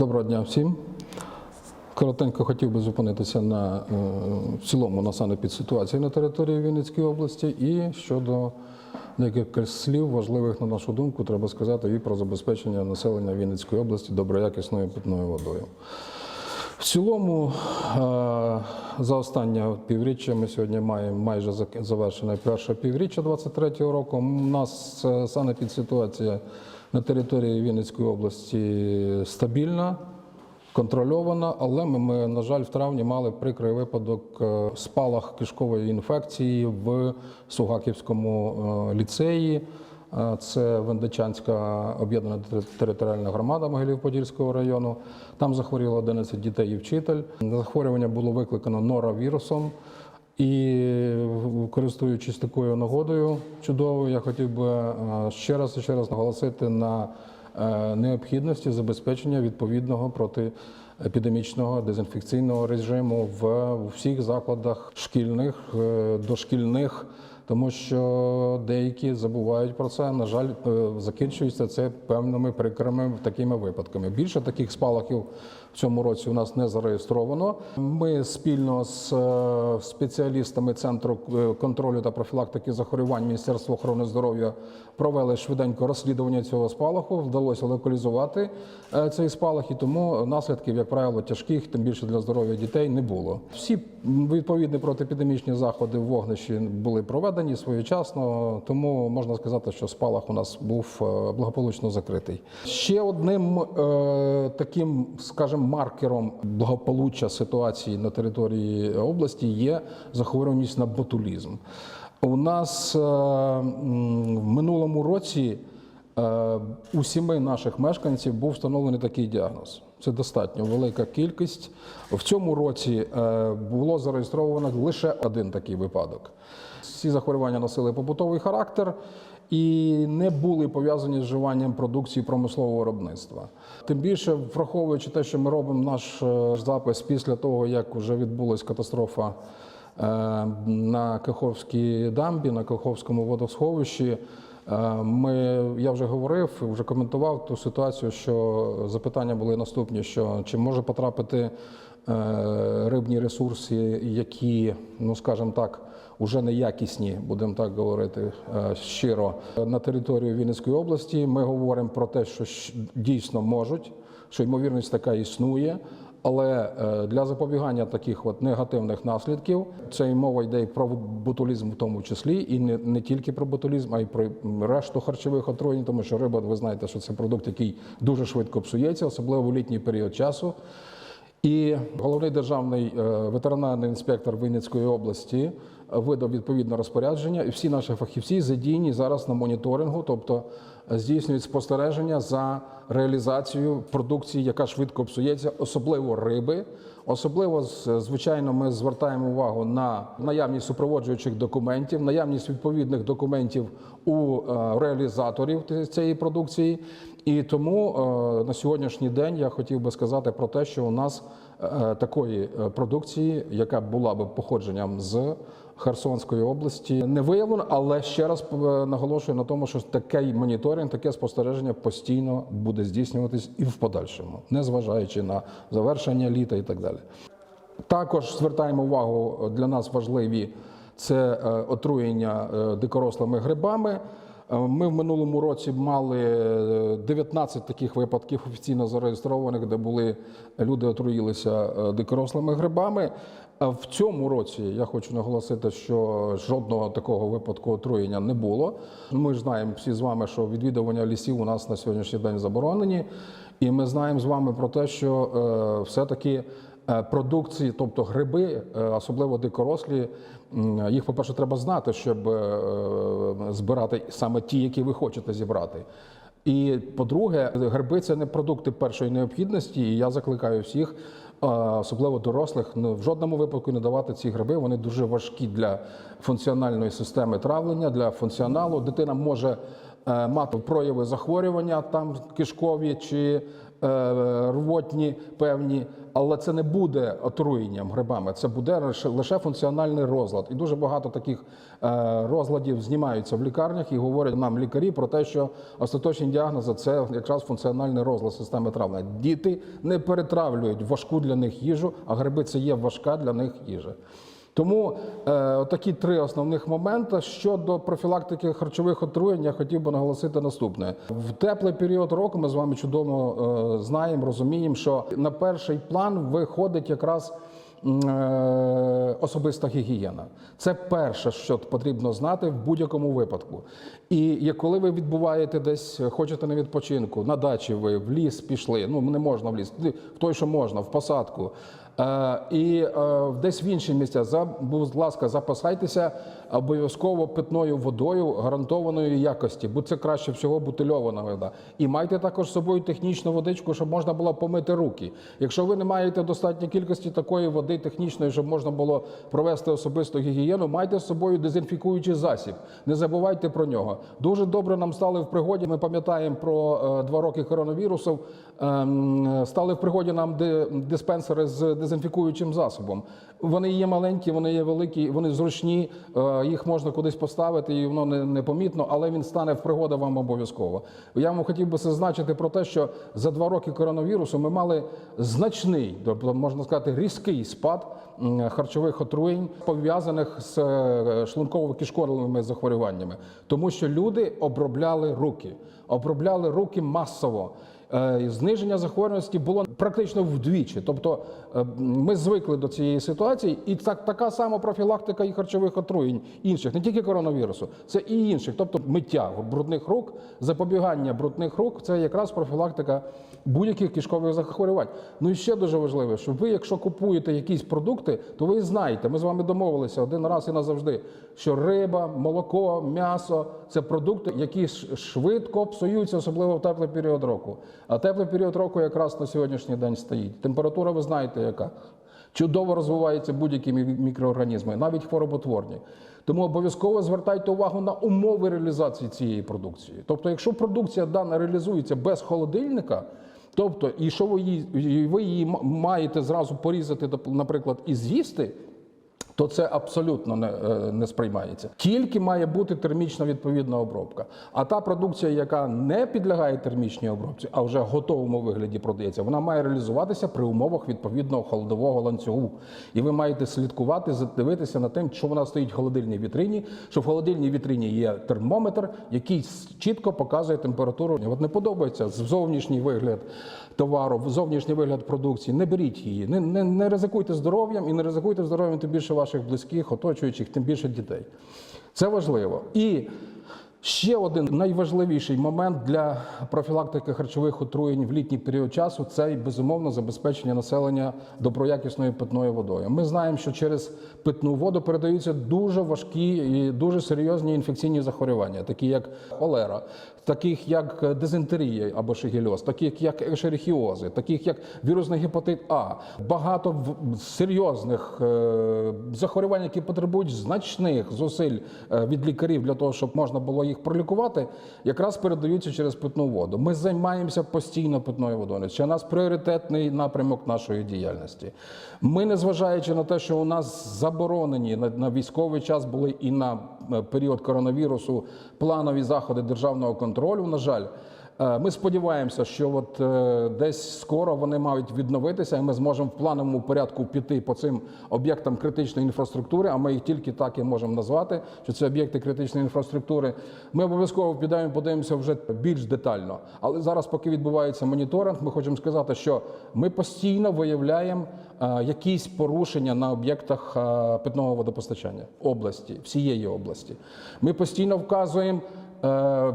Доброго дня всім. Коротенько хотів би зупинитися на е, в цілому на санепідситуації на території Вінницької області і щодо декілька слів важливих, на нашу думку, треба сказати, і про забезпечення населення Вінницької області доброякісною питною водою. В цілому, е, за останнє півріччя ми сьогодні маємо майже завершене перше півріччя 2023 року. У нас е, санепідситуація на території Вінницької області стабільна, контрольована, але ми, на жаль, в травні мали прикрий випадок е, спалах кишкової інфекції в Сугаківському е, ліцеї. Е, Це Вендичанська об'єднана територіальна громада Могилів-Подільського району. Там захворіло 11 дітей і вчитель. Захворювання було викликано норовірусом. І користуючись такою нагодою чудовою, я хотів би е, ще раз і ще раз наголосити на е, необхідності забезпечення відповідного протиепідемічного дезінфекційного режиму в всіх закладах шкільних, е, дошкільних. Тому що деякі забувають про це. На жаль, закінчується це певними прикрими такими випадками. Більше таких спалахів в цьому році у нас не зареєстровано. Ми спільно з е, спеціалістами центру е, контролю та профілактики захворювань Міністерства охорони здоров'я провели швиденько розслідування цього спалаху. Вдалося локалізувати е, цей спалах, і тому наслідків, як правило, тяжких, тим більше для здоров'я дітей, не було. Всі відповідні протиепідемічні заходи в вогнищі були проведені своєчасно, тому можна сказати, що спалах у нас був благополучно закритий. Ще одним таким, скажімо, маркером благополуччя ситуації на території області є захворюваність на ботулізм. У нас е, в минулому році е, у сіми наших мешканців був встановлений такий діагноз. Це достатньо велика кількість. В цьому році е, було зареєстровано лише один такий випадок. Ці захворювання носили побутовий характер і не були пов'язані з вживанням продукції промислового виробництва. Тим більше, враховуючи те, що ми робимо наш е, запис після того, як вже відбулася катастрофа е, на Каховській дамбі, на Каховському водосховищі. Е, Ми, я вже говорив, вже коментував ту ситуацію, що запитання були наступні: що чи може потрапити е, рибні ресурси, які, ну скажімо так, уже неякісні, будемо так говорити е, щиро, на територію Вінницької області. Ми говоримо про те, що дійсно можуть, що ймовірність така існує. Але е, для запобігання таких от негативних наслідків це і мова йде і про ботулізм в тому числі, і не, не тільки про ботулізм, а й про решту харчових отруєнь, тому що риба, ви знаєте, що це продукт, який дуже швидко псується, особливо в літній період часу. І головний державний е, ветеринарний інспектор Вінницької області видав відповідне розпорядження, і всі наші фахівці задіяні зараз на моніторингу, тобто е, здійснюють спостереження за реалізацією продукції, яка швидко псується, особливо риби. Особливо, звичайно, ми звертаємо увагу на наявність супроводжуючих документів, наявність відповідних документів у е, реалізаторів цієї продукції. І тому е, на сьогоднішній день я хотів би сказати про те, що у нас такої е, продукції, яка була би походженням з Херсонської області, не виявлено, але ще раз е, наголошую на тому, що такий моніторинг, таке спостереження постійно буде здійснюватись і в подальшому, незважаючи на завершення літа і так далі. Також звертаємо увагу для нас важливі це е, отруєння е, дикорослими грибами. Е, Ми в минулому році мали е, 19 таких випадків офіційно зареєстрованих, де були люди отруїлися е, дикорослими грибами. В цьому році я хочу наголосити, що жодного такого випадку отруєння не було. Ми ж знаємо всі з вами, що відвідування лісів у нас на сьогоднішній день заборонені, і ми знаємо з вами про те, що е, все-таки е, продукції, тобто гриби, е, особливо дикорослі, їх, по-перше, треба знати, щоб е, збирати саме ті, які ви хочете зібрати. І по-друге, гриби це не продукти першої необхідності. І я закликаю всіх, е, особливо дорослих, ну, в жодному випадку не давати ці гриби. Вони дуже важкі для функціональної системи травлення, для функціоналу. Дитина може е, мати прояви захворювання там кишкові чи е, рвотні певні, але це не буде отруєнням грибами, це буде лише- лише функціональний розлад. І дуже багато таких е, розладів знімаються в лікарнях і говорять нам лікарі про те, що остаточні діагнози це якраз функціональний розлад системи травлення. Діти не перетравлюють важку для них їжу, а гриби це є важка для них їжа. Тому е, такі три основних моменти щодо профілактики харчових отруєнь, я хотів би наголосити наступне: в теплий період року ми з вами чудово е, знаємо, розуміємо, що на перший план виходить якраз. е, Особиста гігієна це перше, що потрібно знати в будь-якому випадку. І коли ви відбуваєте десь, хочете на відпочинку, на дачі ви в ліс пішли. Ну не можна в ліс, в той, що можна, в посадку. Е, і е, десь в інші місця, будь ласка, запасайтеся обов'язково питною водою гарантованої якості, бо це краще всього бутильована вода. І майте також з собою технічну водичку, щоб можна було помити руки. Якщо ви не маєте достатньої кількості такої води технічної, щоб можна було провести особисту гігієну, майте з собою дезінфікуючий засіб. Не забувайте про нього. Дуже добре нам стали в пригоді. Ми пам'ятаємо про е, два роки коронавірусу. Ем, Стали в пригоді нам ди- диспенсери з дезінфікуючим засобом. Вони є маленькі, вони є великі, вони зручні. е, Їх можна кудись поставити, і воно не- непомітно, але він стане в пригоду вам обов'язково. Я вам хотів би зазначити про те, що за два роки коронавірусу ми мали значний, тобто можна сказати, різкий спад харчових отруєнь, пов'язаних з е, шлунково-кишковими захворюваннями, тому що люди обробляли руки, обробляли руки масово. Е, Зниження захворюваності було практично вдвічі. Тобто е, ми звикли до цієї ситуації, і так, така сама профілактика і харчових отруєнь інших, не тільки коронавірусу, це і інших. Тобто миття брудних рук, запобігання брудних рук це якраз профілактика будь-яких кишкових захворювань. Ну і ще дуже важливо, що ви, якщо купуєте якісь продукти, то ви знаєте, ми з вами домовилися один раз і назавжди, що риба, молоко, м'ясо це продукти, які швидко псуються, особливо в теплий період року. А теплий період року якраз на сьогоднішній день стоїть. Температура, ви знаєте, яка. Чудово розвиваються будь-які мікроорганізми, навіть хвороботворні. Тому обов'язково звертайте увагу на умови реалізації цієї продукції. Тобто, якщо продукція дана реалізується без холодильника, тобто, і що ви її, ви її маєте зразу порізати, наприклад, і з'їсти, то це абсолютно не, е, не сприймається. Тільки має бути термічна відповідна обробка. А та продукція, яка не підлягає термічній обробці, а вже в готовому вигляді продається, вона має реалізуватися при умовах відповідного холодового ланцюгу. І ви маєте слідкувати, дивитися над тим, що вона стоїть в холодильній вітрині, що в холодильній вітрині є термометр, який чітко показує температуру. От не подобається зовнішній вигляд товару, зовнішній вигляд продукції. Не беріть її, не, не, не ризикуйте здоров'ям і не ризикуйте здоров'ям тим більше ваших близьких, оточуючих, тим більше дітей. Це важливо. І ще один найважливіший момент для профілактики харчових отруєнь в літній період часу це безумовно забезпечення населення доброякісною питною водою. Ми знаємо, що через питну воду передаються дуже важкі і дуже серйозні інфекційні захворювання, такі як холера, таких як дизентерія або шигельоз, таких як ешерихіози, таких як вірусний гепатит А, багато серйозних е, захворювань, які потребують значних зусиль е, від лікарів для того, щоб можна було їх пролікувати, якраз передаються через питну воду. Ми займаємося постійно питною водою. Це у нас пріоритетний напрямок нашої діяльності. Ми, незважаючи на те, що у нас заборонені на, військовий час були і на е, період коронавірусу планові заходи державного контролю, на жаль. Е, Ми сподіваємося, що от е, десь скоро вони мають відновитися, і ми зможемо в плановому порядку піти по цим об'єктам критичної інфраструктури. А ми їх тільки так і можемо назвати, що це об'єкти критичної інфраструктури. Ми обов'язково підемо, подивимося вже більш детально. Але зараз, поки відбувається моніторинг, ми хочемо сказати, що ми постійно виявляємо е, якісь порушення на об'єктах питного водопостачання області, всієї області. Ми постійно вказуємо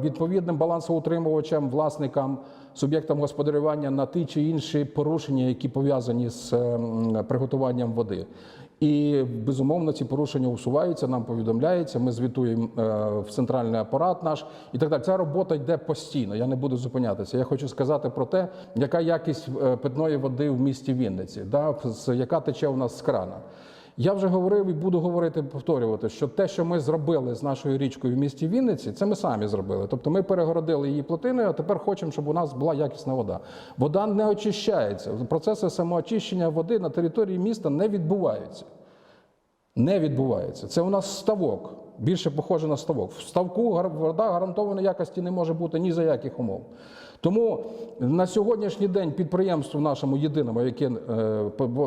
відповідним балансоутримувачам, власникам, суб'єктам господарювання на ті чи інші порушення, які пов'язані з е, приготуванням води. І безумовно ці порушення усуваються, нам повідомляється. Ми звітуємо е, в центральний апарат наш і так далі. Ця робота йде постійно. Я не буду зупинятися. Я хочу сказати про те, яка якість е, питної води в місті Вінниці, да, яка тече у нас з крана. Я вже говорив і буду говорити, повторювати, що те, що ми зробили з нашою річкою в місті Вінниці, це ми самі зробили. Тобто ми перегородили її плотиною, а тепер хочемо, щоб у нас була якісна вода. Вода не очищається. Процеси самоочищення води на території міста не відбуваються. Не відбувається. Це у нас ставок. Більше похоже на ставок. В ставку вода гарантованої якості не може бути ні за яких умов. Тому на сьогоднішній день підприємство нашому єдиному, яке е,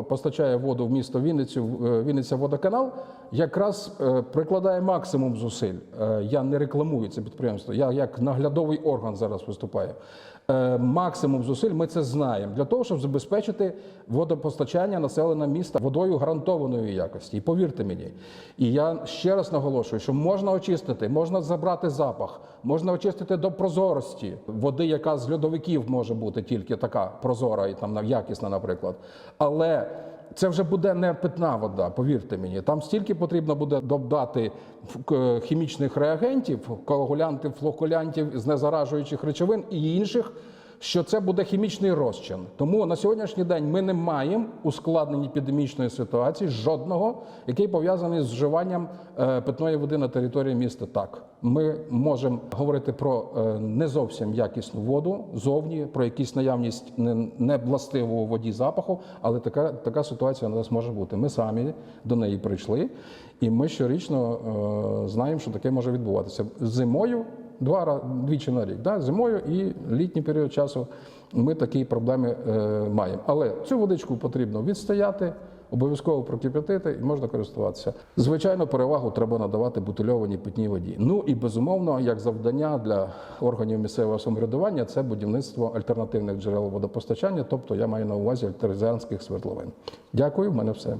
постачає воду в місто Вінницю, е, Вінниця водоканал, якраз е, прикладає максимум зусиль. Я не рекламую це підприємство. Я як наглядовий орган зараз виступаю. Максимум зусиль ми це знаємо для того, щоб забезпечити водопостачання населення міста водою гарантованої якості. І повірте мені, і я ще раз наголошую, що можна очистити, можна забрати запах, можна очистити до прозорості води, яка з льодовиків може бути тільки така прозора і там якісна, наприклад. Але це вже буде не питна вода, повірте мені. Там стільки потрібно буде додати хімічних реагентів, коагулянтів, флокулянтів, знезаражуючих речовин і інших, що це буде хімічний розчин. Тому на сьогоднішній день ми не маємо ускладнень епідемічної ситуації жодного, який пов'язаний з вживанням е, питної води на території міста. Так, ми можемо говорити про е, не зовсім якісну воду зовні, про якісь наявність не- невластивого воді запаху, але така, така ситуація у нас може бути. Ми самі до неї прийшли, і ми щорічно е, знаємо, що таке може відбуватися зимою. Два ра- двічі на рік, да? зимою і літній період часу ми такі проблеми е, маємо. Але цю водичку потрібно відстояти, обов'язково прокип'ятити і можна користуватися. Звичайно, перевагу треба надавати бутильованій питній воді. Ну і безумовно, як завдання для органів місцевого самоврядування, це будівництво альтернативних джерел водопостачання, тобто я маю на увазі артезіанських свердловин. Дякую, в мене все.